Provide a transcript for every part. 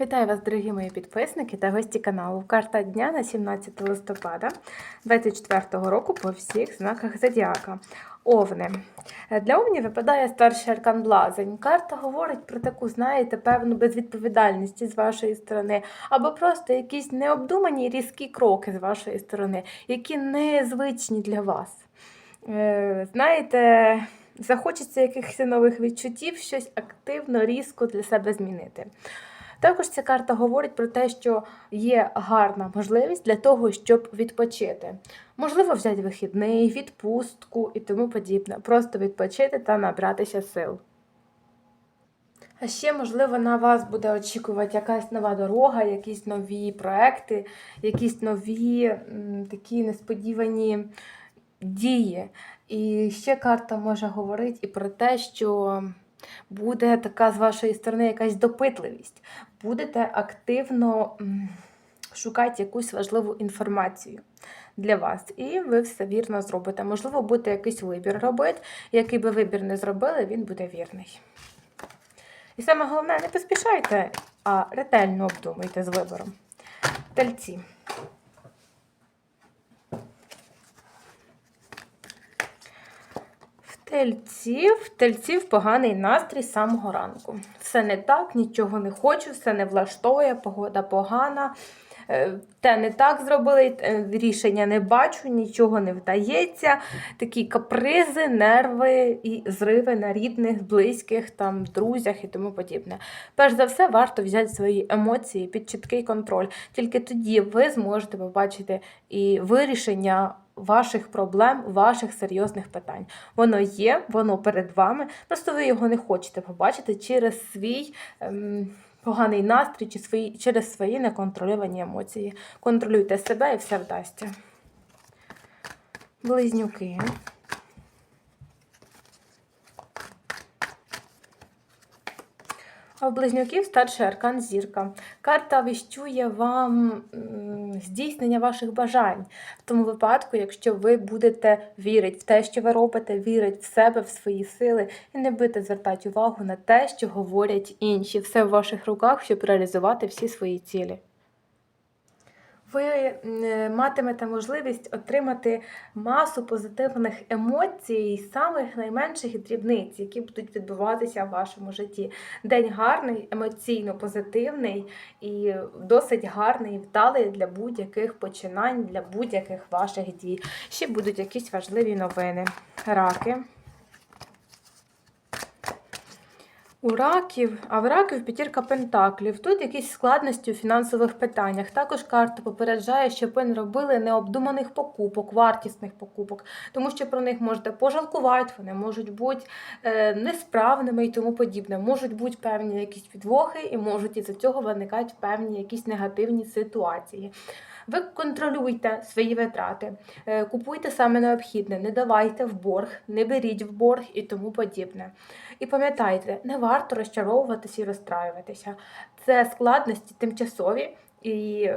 Вітаю вас, дорогі мої підписники та гості каналу. Карта дня на 17 листопада 2024 року по всіх знаках Зодіака. Овни. Для овнів випадає старший аркан Блазень. Карта говорить про таку, знаєте, певну безвідповідальність з вашої сторони, або просто якісь необдумані різкі кроки з вашої сторони, які незвичні для вас. Е, Знаєте, захочеться якихось нових відчуттів, щось активно, різко для себе змінити. Також ця карта говорить про те, що є гарна можливість для того, щоб відпочити. Можливо, взяти вихідний, відпустку і тому подібне. Просто відпочити та набратися сил. А ще, можливо, на вас буде очікувати якась нова дорога, якісь нові проекти, якісь нові такі несподівані дії. І ще карта може говорити і про те, що буде така з вашої сторони якась допитливість. Будете активно шукати якусь важливу інформацію для вас. І ви все вірно зробите. Можливо, будете якийсь вибір робити. Який би вибір не зробили, він буде вірний. І саме головне, не поспішайте, а ретельно обдумуйте з вибором. Тельці. В тельців, в тельців поганий настрій з самого ранку. Все не так, нічого не хочу, все не влаштовує, погода погана. е, Те не так зробили, е, рішення не бачу, нічого не вдається. Такі капризи, нерви і зриви на рідних, близьких, там, друзях і тому подібне. Перш за все, варто взяти свої емоції під чіткий контроль. Тільки тоді ви зможете побачити і вирішення ваших проблем, ваших серйозних питань. Воно є, воно перед вами. Просто ви його не хочете побачити через свій. Ем, Поганий настрій чи свої, через свої неконтрольовані емоції. Контролюйте себе і все вдасться. Близнюки. А в близнюків старший аркан зірка. Карта віщує вам здійснення ваших бажань. В тому випадку, якщо ви будете вірити в те, що ви робите, вірити в себе, в свої сили, і не будете звертати увагу на те, що говорять інші. Все в ваших руках, щоб реалізувати всі свої цілі. Ви матимете можливість отримати масу позитивних емоцій, самих найменших дрібниць, які будуть відбуватися в вашому житті. День гарний, емоційно позитивний і досить гарний вдалий для будь-яких починань, для будь-яких ваших дій. Ще будуть якісь важливі новини. Раки. У раків, а в раків п'ятірка пентаклів. Тут якісь складності у фінансових питаннях. Також карта попереджає, щоб ви не робили необдуманих покупок, вартісних покупок, тому що про них можете пожалкувати, вони можуть бути е, несправними і тому подібне. Можуть бути певні якісь підвохи, і можуть із-за цього виникати певні якісь негативні ситуації. Ви контролюйте свої витрати, е, купуйте саме необхідне, не давайте в борг, не беріть в борг і тому подібне. І пам'ятайте, не варто розчаровуватися і розстраюватися. Це складності тимчасові і.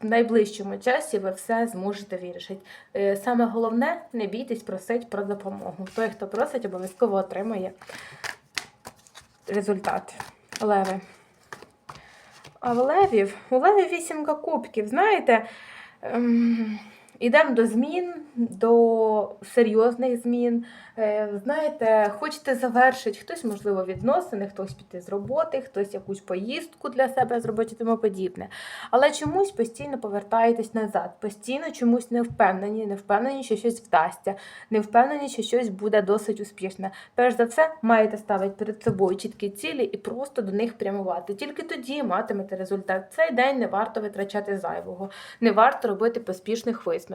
В найближчому часі ви все зможете вирішити. Е, Саме головне, не бійтесь просити про допомогу. Той, хто просить, обов'язково отримує результат. Леви. А в левів, у левів вісімка кубків, знаєте, ем, ідемо до змін, до серйозних змін. Е, знаєте, хочете завершити хтось, можливо, відносини, хтось піти з роботи, хтось якусь поїздку для себе зробити тому подібне. Але чомусь постійно повертаєтесь назад, постійно чомусь не впевнені, не впевнені, що щось вдасться, не впевнені, що щось буде досить успішне. Перш за все, маєте ставити перед собою чіткі цілі і просто до них прямувати. Тільки тоді матимете результат. Цей день не варто витрачати зайвого, не варто робити поспішних висновків.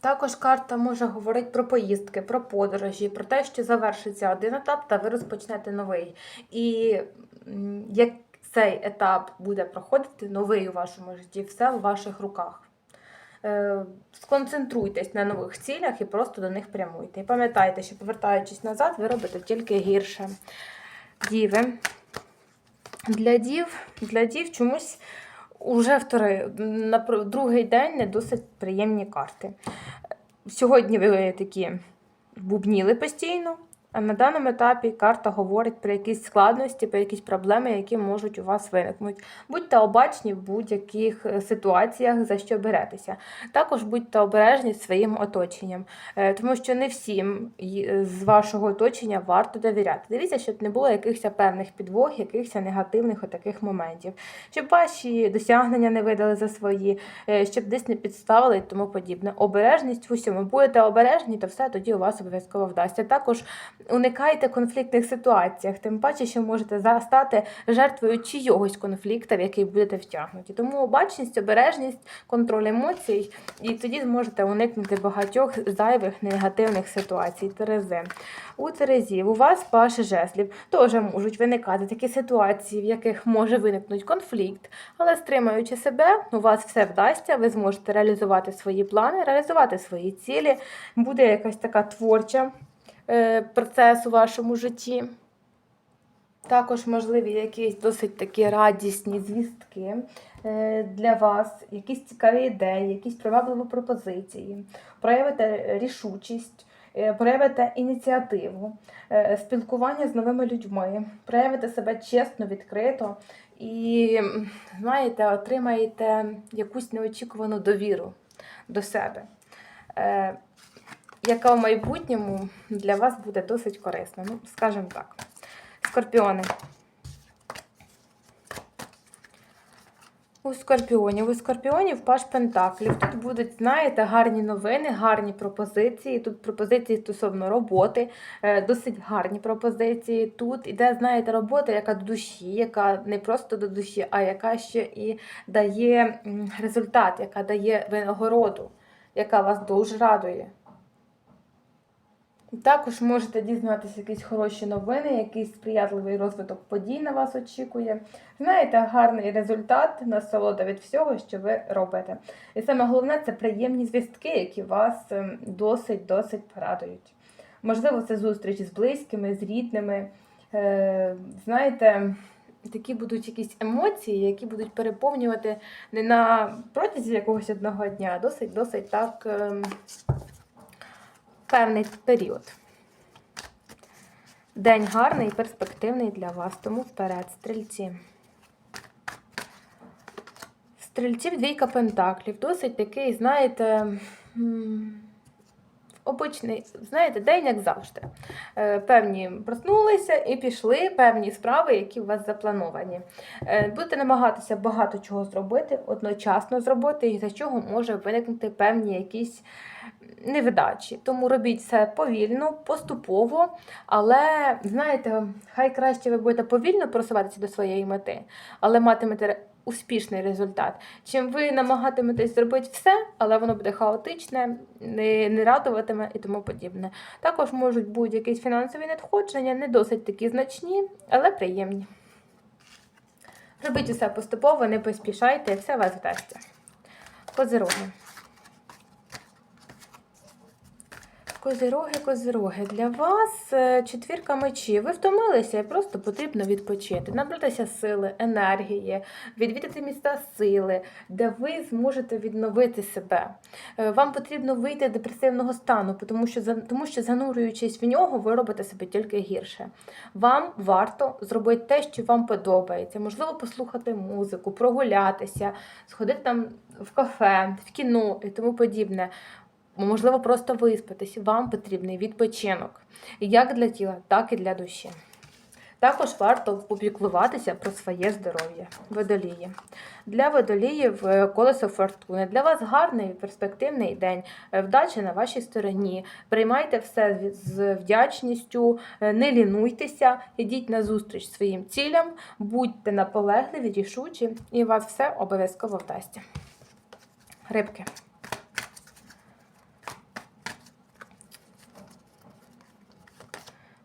Також карта може говорити про поїздки, про подорожі, про те, що завершиться один етап, та ви розпочнете новий. І як цей етап буде проходити, новий у вашому житті, все в ваших руках. Е, Сконцентруйтесь на нових цілях і просто до них прямуйте. І пам'ятайте, що повертаючись назад, ви робите тільки гірше. Діви. Для дів, для дів чомусь уже вторий, на другий день не досить приємні карти. Сьогодні ви такі бубніли постійно, на даному етапі карта говорить про якісь складності, про якісь проблеми, які можуть у вас виникнути. Будьте обачні в будь-яких е, ситуаціях, за що беретеся. Також будьте обережні своїм оточенням, е, тому що не всім е, з вашого оточення варто довіряти. Дивіться, щоб не було якихось певних підвох, якихось негативних таких моментів, щоб ваші досягнення не видали за свої, щоб десь не підставили і тому подібне. Обережність в усьому. Будете обережні, то все тоді у вас обов'язково вдасться. Також уникайте конфліктних ситуаціях, тим паче, що можете стати жертвою чийогось конфлікту, в який будете втягнуті. Тому обачність, обережність, контроль емоцій, і тоді зможете уникнути багатьох зайвих негативних ситуацій. Терези. У Терезів у вас паш жезлів теж можуть виникати такі ситуації, в яких може виникнути конфлікт, але стримуючи себе, у вас все вдасться, ви зможете реалізувати свої плани, реалізувати свої цілі. Буде якась така творча процес у вашому житті. Також можливі якісь досить такі радісні звістки е, для вас, якісь цікаві ідеї, якісь привабливі пропозиції, проявите рішучість, е, проявите ініціативу, е, спілкування з новими людьми, проявите себе чесно, відкрито і, знаєте, отримаєте якусь неочікувану довіру до себе. Яка в майбутньому для вас буде досить корисна. Ну, скажімо так. Скорпіони. У скорпіонів. У скорпіонів паш Пентаклів. Тут будуть, знаєте, гарні новини, гарні пропозиції. Тут пропозиції стосовно роботи, е, досить гарні пропозиції. Тут іде, знаєте, робота, яка до душі, яка не просто до душі, а яка ще і дає результат, яка дає винагороду, яка вас дуже радує. Також можете дізнатися якісь хороші новини, якийсь сприятливий розвиток подій на вас очікує. Знаєте, гарний результат, насолода від всього, що ви робите. І саме головне це приємні звістки, які вас ем, досить-досить порадують. Можливо, це зустріч з близькими, з рідними. Е, знаєте, такі будуть якісь емоції, які будуть переповнювати не на протязі якогось одного дня, а досить-досить так. Певний період. День гарний і перспективний для вас, тому вперед, стрільці. Стрільців двійка пентаклів. Досить такий, знаєте, обичний, знаєте, день, як завжди. Е, Певні проснулися і пішли певні справи, які у вас заплановані. Е, Будете намагатися багато чого зробити, одночасно зробити, і за чого може виникнути певні якісь невдачі. Тому робіть все повільно, поступово, але знаєте, хай краще ви будете повільно просуватися до своєї мети, але матимете успішний результат. Чим ви намагатиметесь зробити все, але воно буде хаотичне, не, не радуватиме і тому подібне. Також можуть бути якісь фінансові надходження, не досить такі значні, але приємні. Робіть усе поступово, не поспішайте, все вас вдасться. Козироги. Козироги, козироги, для вас е, четвірка мечів. Ви втомилися і просто потрібно відпочити, набратися сили, енергії, відвідати міста сили, де ви зможете відновити себе. Е, Вам потрібно вийти з депресивного стану, тому що, тому що занурюючись в нього, ви робите себе тільки гірше. Вам варто зробити те, що вам подобається. Можливо, послухати музику, прогулятися, сходити там в кафе, в кіно і тому подібне. Можливо, просто виспатись. Вам потрібний відпочинок як для тіла, так і для душі. Також варто попіклуватися про своє здоров'я. Водолії. Для водоліїв е, колесо фортуни. Для вас гарний перспективний день, е, вдача на вашій стороні. Приймайте все з- вдячністю, е, не лінуйтеся, ідіть на зустріч своїм цілям, будьте наполегливі, рішучі, і вас все обов'язково вдасться. Рибки.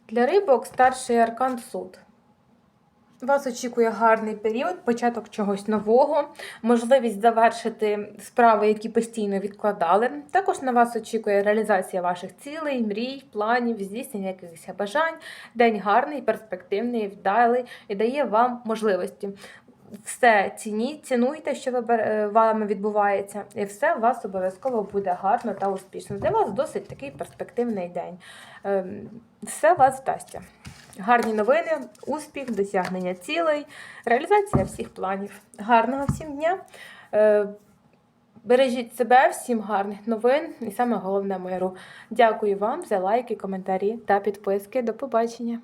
Для рибок старший аркан суд. Вас очікує гарний період, початок чогось нового, можливість завершити справи, які постійно відкладали. Також на вас очікує реалізація ваших цілей, мрій, планів, здійснення якихось бажань. День гарний, перспективний, вдалий і дає вам можливості. Все цініть, цінуйте, що е, вами відбувається, і все у вас обов'язково буде гарно та успішно. Для вас досить такий перспективний день. Ем, Все у вас вдасться. Гарні новини, успіх, досягнення цілей, реалізація всіх планів. Гарного всім дня! Е, Бережіть себе, всім гарних новин і саме головне миру. Дякую вам за лайки, коментарі та підписки. До побачення!